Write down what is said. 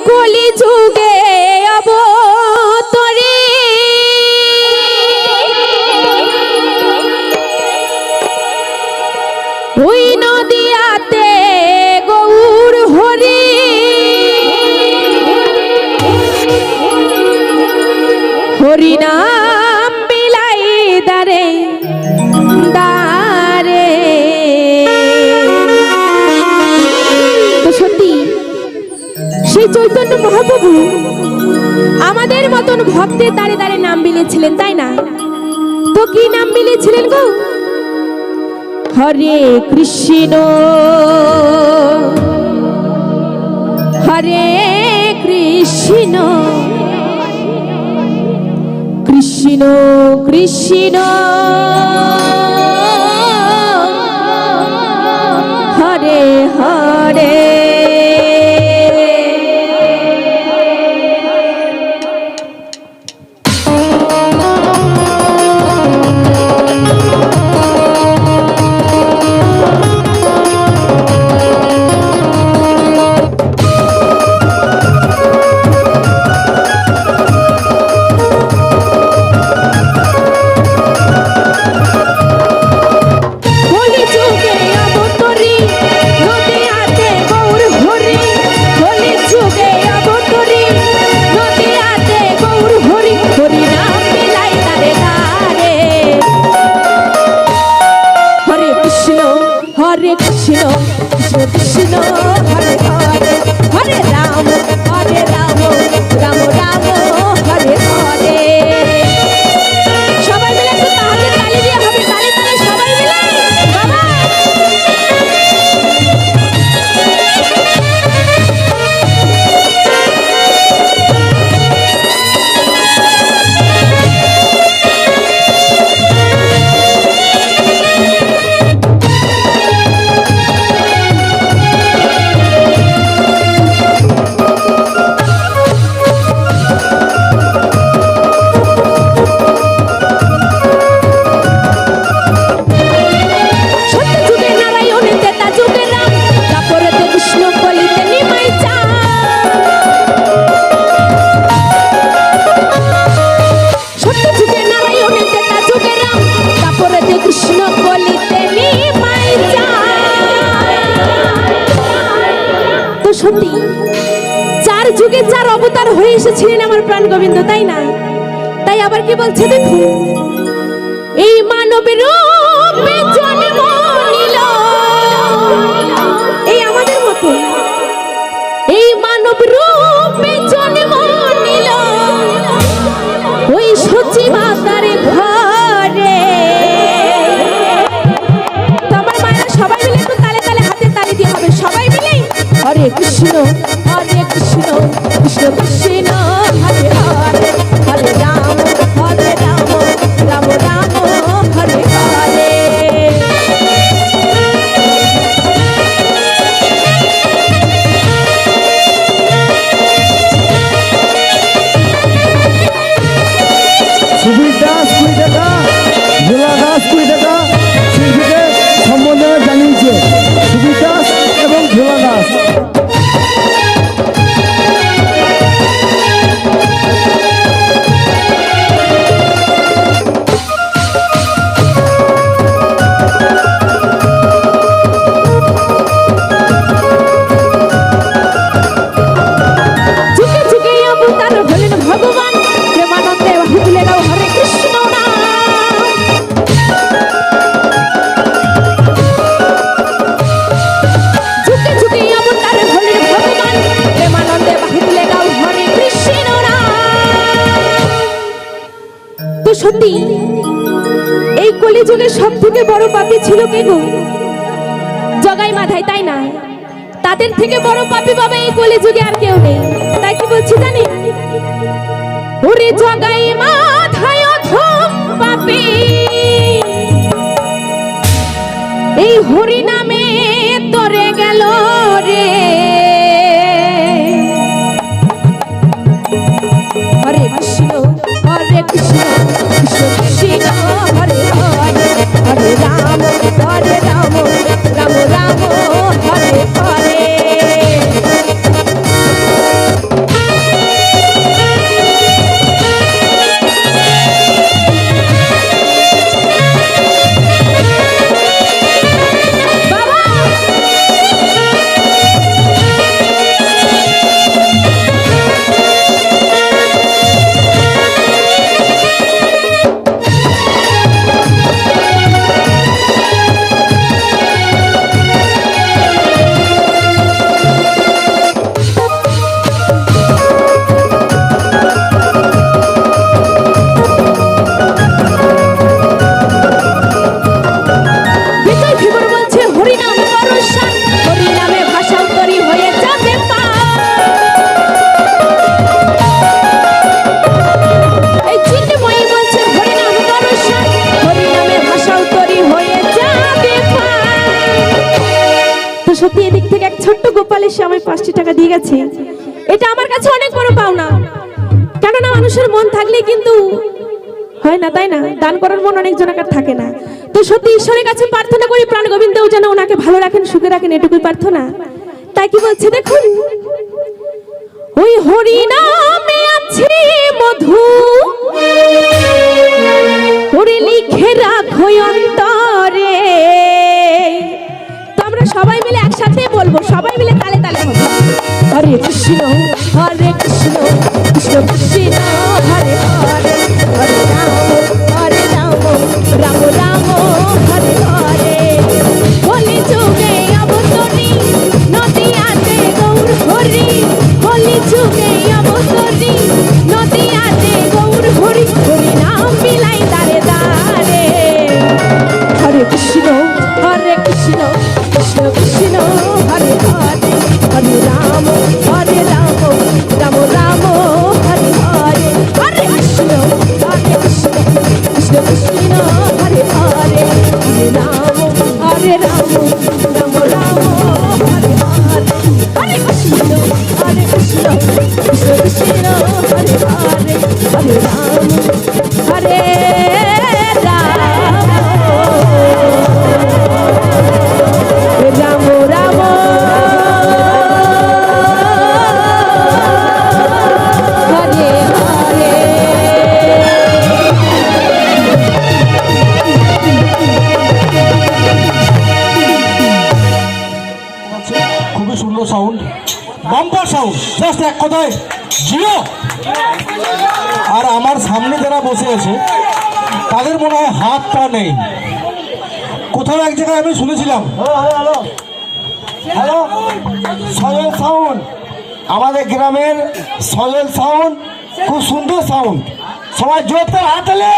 কলি যুগে অবতরে সেই চৈতন্য মহাপ্রভু আমাদের মতন ভক্তের দাঁড়ে দাঁড়ে নাম বিলেছিলেন তাই না? তো কি নাম বিলেছিলেন গো? হরে কৃষ্ণ। হরে কৃষ্ণ। কৃষ্ণ কৃষ্ণ। তো সত্যি। চার যুগে চার অবতার হয়ে এসেছিলেন আমার প্রাণ গোবিন্দ, তাই না? তাই আবার কি বলছে দেখুন? এই মানবের এই আমাদের মতো। এই মানব রূপে তো সত্যি, এই কলিযুগে সব থেকে বড় পাপী ছিল কে গো? জগাই মাথায় তাই না? তাদের থেকে বড় পাপী বাবা এই কলিযুগে আর কেউ নেই। তাই কি বলছি জানি? ওরে জগাই মাথায় পাপী। এই হরি নামে তরে গেল। বলে এসে আমায় পাঁচটি টাকা দিয়ে গেছে। এটা আমার কাছে অনেক বড় পাওনা। কেননা মানুষের মন থাকলে কিন্তু হয় না, তাই না? দান করার মন অনেক জনকার থাকে না। তো সত্যি ঈশ্বরের কাছে প্রার্থনা করি প্রাণ গোবিন্দও যেন ওনাকে ভালো রাখেন, সুখে রাখেন, এটুকুই প্রার্থনা। তাই কি বলছে দেখুন? ওই হরি নামে আছে মধু। সবাই মিলে তালে তালে Hare Krishna Hare Krishna Krishna Krishna Hare bumper sound. Just এক কথায় জিও আর আমার সামনে যারা বসে আছে, তাদের মনে হয় হাত পা নেই। কোথাও এক জায়গায় আমি শুনেছিলাম। Hello Soyel sound. আমাদের গ্রামের সয়েল সাউন্ড, খুব সুন্দর সাউন্ড। সবাই জোরতে হাত হলে